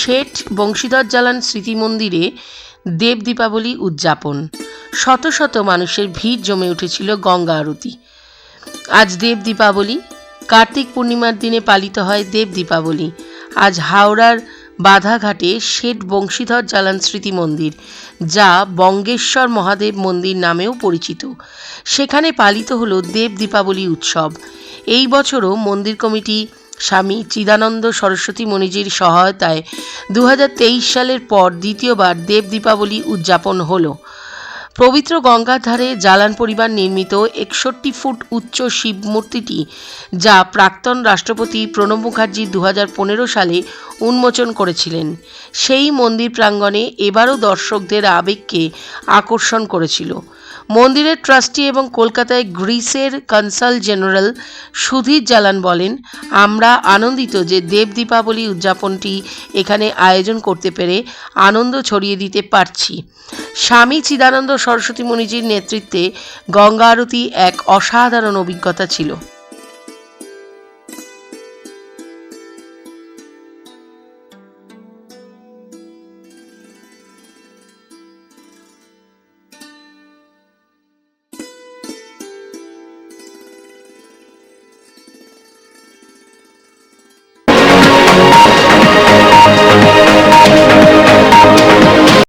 শেঠ বংশীধর জালান স্মৃতি মন্দিরে দেব দীপাবলি উদযাপন। শত শত মানুষের ভিড় জমে উঠেছিল গঙ্গা আরতি। আজ দেব দীপাবলি, কার্তিক পূর্ণিমার দিনে পালিত হয় দেব দীপাবলি। আজ হাওড়ার বাধাঘাটে শেঠ বংশীধর জালান স্মৃতি মন্দির যা বঙ্গেশ্বর মহাদেব মন্দির নামেও পরিচিত। সেখানে পালিত হলো দেব দীপাবলি উৎসব। এই বছরও মন্দির কমিটি স্বামী চিদানন্দ সরস্বতী মণিজির সহায়তায় দু হাজার তেইশ সালের পর দ্বিতীয়বার দেব দীপাবলি উদযাপন হলো। পবিত্র গঙ্গার ধারে জালান পরিবার নির্মিত একষট্টি ফুট উচ্চ শিব মূর্তিটি যা প্রাক্তন রাষ্ট্রপতি প্রণব মুখার্জি দু হাজার পনেরো সালে উন্মোচন করেছিলেন। সেই মন্দির প্রাঙ্গণে এবারও দর্শকদের আবেগকে আকর্ষণ করেছিল। মন্দিরের ট্রাস্টি এবং কলকাতায় গ্রিসের কনসাল জেনারেল সুধীর জালান বলেন, আমরা আনন্দিত যে দেব দীপাবলি উদযাপনটি এখানে আয়োজন করতে পেরে আনন্দ ছড়িয়ে দিতে পারছি। স্বামী চিদানন্দ সরস্বতী মুনিজির নেতৃত্বে গঙ্গা আরতি এক অসাধারণ অভিজ্ঞতা ছিল।